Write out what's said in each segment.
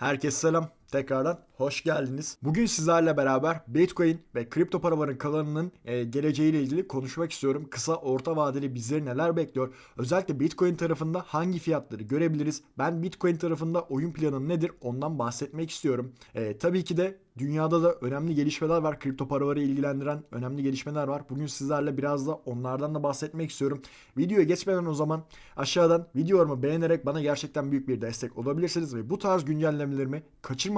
Herkese selam. Tekrardan hoş geldiniz. Bugün sizlerle beraber Bitcoin ve kripto paraların kalanının e, geleceğiyle ilgili konuşmak istiyorum. Kısa orta vadeli bizleri neler bekliyor? Özellikle Bitcoin tarafında hangi fiyatları görebiliriz? Ben Bitcoin tarafında oyun planım nedir? Ondan bahsetmek istiyorum. E, tabii ki de dünyada da önemli gelişmeler var. Kripto paraları ilgilendiren önemli gelişmeler var. Bugün sizlerle biraz da onlardan da bahsetmek istiyorum. Videoya geçmeden o zaman aşağıdan videolarımı beğenerek bana gerçekten büyük bir destek olabilirsiniz ve bu tarz güncellemelerimi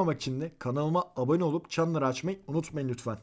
kaçırmamak için de kanalıma abone olup çanları açmayı unutmayın lütfen.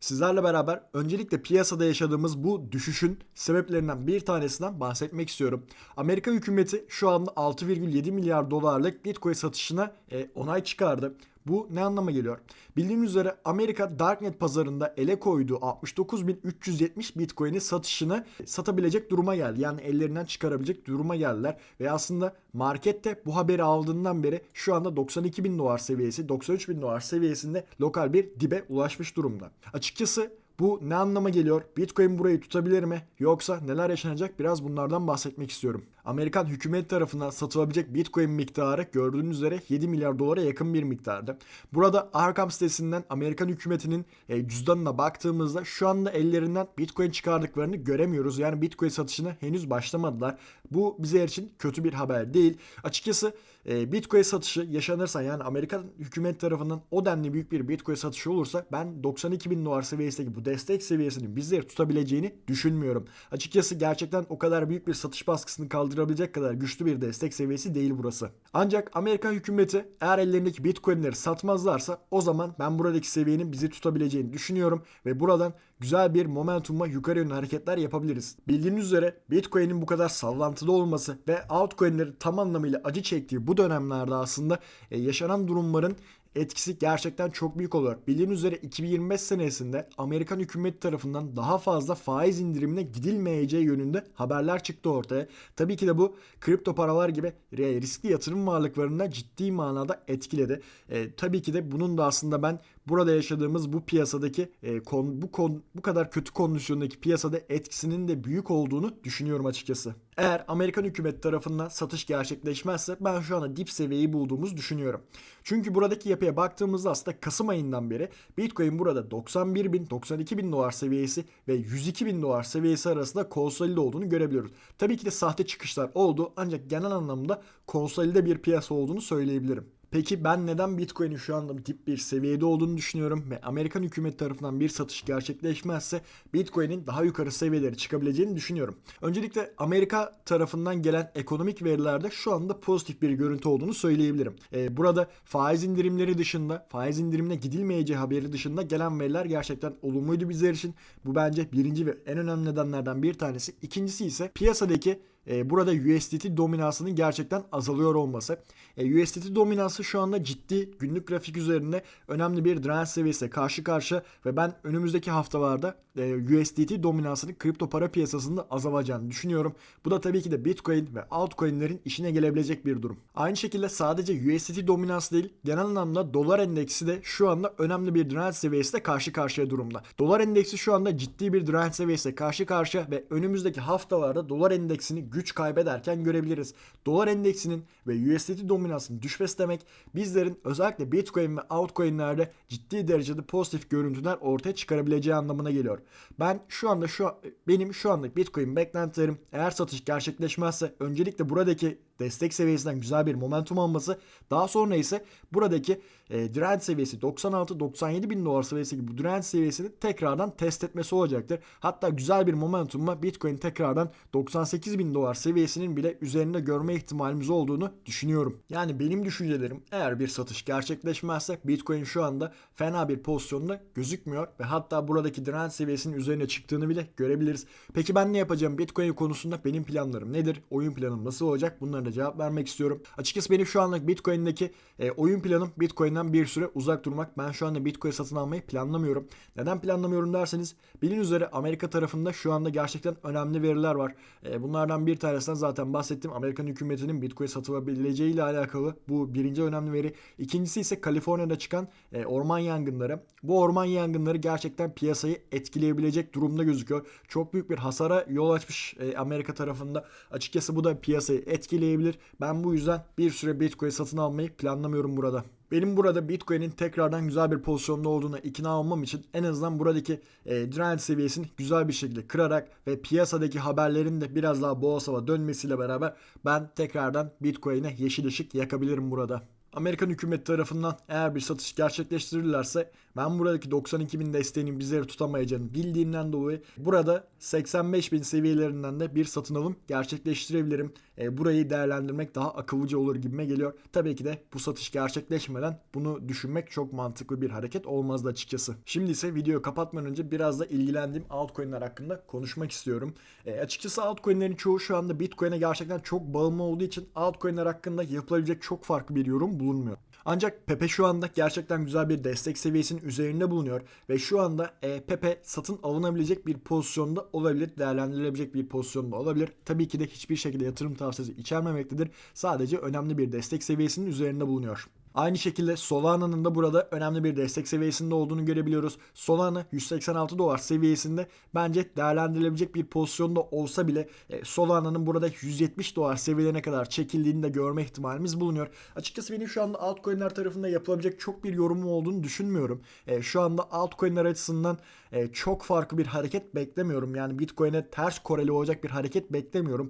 Sizlerle beraber öncelikle piyasada yaşadığımız bu düşüşün sebeplerinden bir tanesinden bahsetmek istiyorum. Amerika hükümeti şu anda 6,7 milyar dolarlık Bitcoin satışına e, onay çıkardı. Bu ne anlama geliyor? Bildiğiniz üzere Amerika Darknet pazarında ele koyduğu 69.370 Bitcoin'i satışını satabilecek duruma geldi. Yani ellerinden çıkarabilecek duruma geldiler. Ve aslında markette bu haberi aldığından beri şu anda 92.000 dolar seviyesi, 93.000 dolar seviyesinde lokal bir dibe ulaşmış durumda. Açıkçası bu ne anlama geliyor? Bitcoin burayı tutabilir mi? Yoksa neler yaşanacak? Biraz bunlardan bahsetmek istiyorum. Amerikan hükümet tarafından satılabilecek Bitcoin miktarı gördüğünüz üzere 7 milyar dolara yakın bir miktarda. Burada Arkham sitesinden Amerikan hükümetinin e, cüzdanına baktığımızda şu anda ellerinden Bitcoin çıkardıklarını göremiyoruz. Yani Bitcoin satışına henüz başlamadılar. Bu bize için kötü bir haber değil. Açıkçası e, Bitcoin satışı yaşanırsa yani Amerikan hükümet tarafından o denli büyük bir Bitcoin satışı olursa ben 92 bin dolar seviyesindeki bu destek seviyesini bizleri tutabileceğini düşünmüyorum. Açıkçası gerçekten o kadar büyük bir satış baskısını kaldırabilecek kadar güçlü bir destek seviyesi değil burası. Ancak Amerika hükümeti eğer ellerindeki Bitcoin'leri satmazlarsa o zaman ben buradaki seviyenin bizi tutabileceğini düşünüyorum ve buradan güzel bir momentumla yukarı yönlü hareketler yapabiliriz. Bildiğiniz üzere Bitcoin'in bu kadar sallantılı olması ve altcoin'lerin tam anlamıyla acı çektiği bu dönemlerde aslında e, yaşanan durumların etkisi gerçekten çok büyük oluyor. Bildiğiniz üzere 2025 senesinde Amerikan hükümeti tarafından daha fazla faiz indirimine gidilmeyeceği yönünde haberler çıktı ortaya. Tabii ki de bu kripto paralar gibi riskli yatırım varlıklarına ciddi manada etkiledi. E, tabii ki de bunun da aslında ben burada yaşadığımız bu piyasadaki e, kon, bu kon, bu kadar kötü kondisyondaki piyasada etkisinin de büyük olduğunu düşünüyorum açıkçası. Eğer Amerikan hükümet tarafından satış gerçekleşmezse ben şu anda dip seviyeyi bulduğumuzu düşünüyorum. Çünkü buradaki yapıya baktığımızda aslında Kasım ayından beri Bitcoin burada 91 bin, 92 bin dolar seviyesi ve 102 bin dolar seviyesi arasında konsolide olduğunu görebiliyoruz. Tabii ki de sahte çıkışlar oldu ancak genel anlamda konsolide bir piyasa olduğunu söyleyebilirim. Peki ben neden Bitcoin'in şu anda dip bir seviyede olduğunu düşünüyorum ve Amerikan hükümeti tarafından bir satış gerçekleşmezse Bitcoin'in daha yukarı seviyelere çıkabileceğini düşünüyorum. Öncelikle Amerika tarafından gelen ekonomik verilerde şu anda pozitif bir görüntü olduğunu söyleyebilirim. Ee, burada faiz indirimleri dışında, faiz indirimine gidilmeyeceği haberi dışında gelen veriler gerçekten olumluydu bizler için. Bu bence birinci ve en önemli nedenlerden bir tanesi. İkincisi ise piyasadaki e, burada USDT dominansının gerçekten azalıyor olması. E, USDT dominansı şu anda ciddi günlük grafik üzerinde önemli bir direnç seviyesi karşı karşı ve ben önümüzdeki haftalarda e, USDT dominansının kripto para piyasasında azalacağını düşünüyorum. Bu da tabii ki de Bitcoin ve altcoin'lerin işine gelebilecek bir durum. Aynı şekilde sadece USDT dominansı değil genel anlamda dolar endeksi de şu anda önemli bir direnç seviyesiyle karşı karşıya durumda. Dolar endeksi şu anda ciddi bir direnç seviyesiyle karşı karşıya ve önümüzdeki haftalarda dolar endeksini güç kaybederken görebiliriz. Dolar endeksinin ve USDT dominansının düşmesi demek bizlerin özellikle Bitcoin ve altcoin'lerde ciddi derecede pozitif görüntüler ortaya çıkarabileceği anlamına geliyor. Ben şu anda şu benim şu anda Bitcoin beklentilerim eğer satış gerçekleşmezse öncelikle buradaki destek seviyesinden güzel bir momentum alması. Daha sonra ise buradaki e, direnç seviyesi 96-97 bin dolar seviyesi gibi bu direnç seviyesini tekrardan test etmesi olacaktır. Hatta güzel bir momentumla Bitcoin tekrardan 98 bin dolar seviyesinin bile üzerinde görme ihtimalimiz olduğunu düşünüyorum. Yani benim düşüncelerim eğer bir satış gerçekleşmezse Bitcoin şu anda fena bir pozisyonda gözükmüyor ve hatta buradaki direnç seviyesinin üzerine çıktığını bile görebiliriz. Peki ben ne yapacağım Bitcoin konusunda benim planlarım nedir? Oyun planım nasıl olacak? Bunları da cevap vermek istiyorum. Açıkçası benim şu anlık Bitcoin'deki e, oyun planım Bitcoin'den bir süre uzak durmak. Ben şu anda Bitcoin satın almayı planlamıyorum. Neden planlamıyorum derseniz bildiğiniz üzere Amerika tarafında şu anda gerçekten önemli veriler var. E, bunlardan bir tanesinden zaten bahsettim. Amerikan hükümetinin Bitcoin satılabileceği ile alakalı bu birinci önemli veri. İkincisi ise Kaliforniya'da çıkan e, orman yangınları. Bu orman yangınları gerçekten piyasayı etkileyebilecek durumda gözüküyor. Çok büyük bir hasara yol açmış e, Amerika tarafında. Açıkçası bu da piyasayı etkileyebilir. Ben bu yüzden bir süre Bitcoin satın almayı planlamıyorum burada. Benim burada Bitcoin'in tekrardan güzel bir pozisyonda olduğuna ikna olmam için en azından buradaki e, direnç seviyesini güzel bir şekilde kırarak ve piyasadaki haberlerin de biraz daha boğazava dönmesiyle beraber ben tekrardan Bitcoin'e yeşil ışık yakabilirim burada. Amerikan hükümeti tarafından eğer bir satış gerçekleştirirlerse ben buradaki 92 bin desteğinin bizleri tutamayacağını bildiğimden dolayı burada 85 bin seviyelerinden de bir satın alım gerçekleştirebilirim. E, burayı değerlendirmek daha akıllıca olur gibime geliyor. Tabii ki de bu satış gerçekleşmeden bunu düşünmek çok mantıklı bir hareket olmazdı açıkçası. Şimdi ise videoyu kapatmadan önce biraz da ilgilendiğim altcoin'ler hakkında konuşmak istiyorum. E, açıkçası altcoin'lerin çoğu şu anda Bitcoin'e gerçekten çok bağımlı olduğu için altcoin'ler hakkında yapılabilecek çok farklı bir yorum bulunmuyor. Ancak Pepe şu anda gerçekten güzel bir destek seviyesinin üzerinde bulunuyor ve şu anda e, Pepe satın alınabilecek bir pozisyonda olabilir, değerlendirilebilecek bir pozisyonda olabilir. Tabii ki de hiçbir şekilde yatırım tavsiyesi içermemektedir. Sadece önemli bir destek seviyesinin üzerinde bulunuyor. Aynı şekilde Solana'nın da burada önemli bir destek seviyesinde olduğunu görebiliyoruz. Solana 186 dolar seviyesinde bence değerlendirilebilecek bir pozisyonda olsa bile e, Solana'nın burada 170 dolar seviyelerine kadar çekildiğini de görme ihtimalimiz bulunuyor. Açıkçası benim şu anda altcoin'ler tarafında yapılabilecek çok bir yorumum olduğunu düşünmüyorum. E, şu anda altcoin'ler açısından e, çok farklı bir hareket beklemiyorum. Yani Bitcoin'e ters koreli olacak bir hareket beklemiyorum.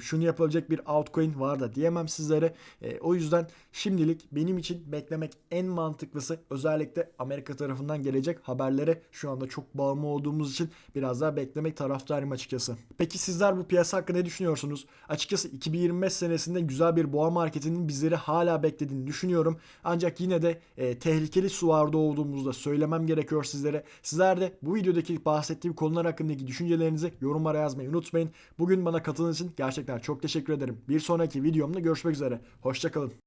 Şunu yapabilecek bir altcoin var da diyemem sizlere. O yüzden şimdilik benim için beklemek en mantıklısı özellikle Amerika tarafından gelecek haberlere şu anda çok bağımlı olduğumuz için biraz daha beklemek taraftarıyım açıkçası. Peki sizler bu piyasa hakkında ne düşünüyorsunuz? Açıkçası 2025 senesinde güzel bir boğa marketinin bizleri hala beklediğini düşünüyorum. Ancak yine de e, tehlikeli sularda olduğumuzu da söylemem gerekiyor sizlere. Sizler de bu videodaki bahsettiğim konular hakkındaki düşüncelerinizi yorumlara yazmayı unutmayın. Bugün bana katıldığınız için gerçekten çok teşekkür ederim. Bir sonraki videomda görüşmek üzere. Hoşçakalın.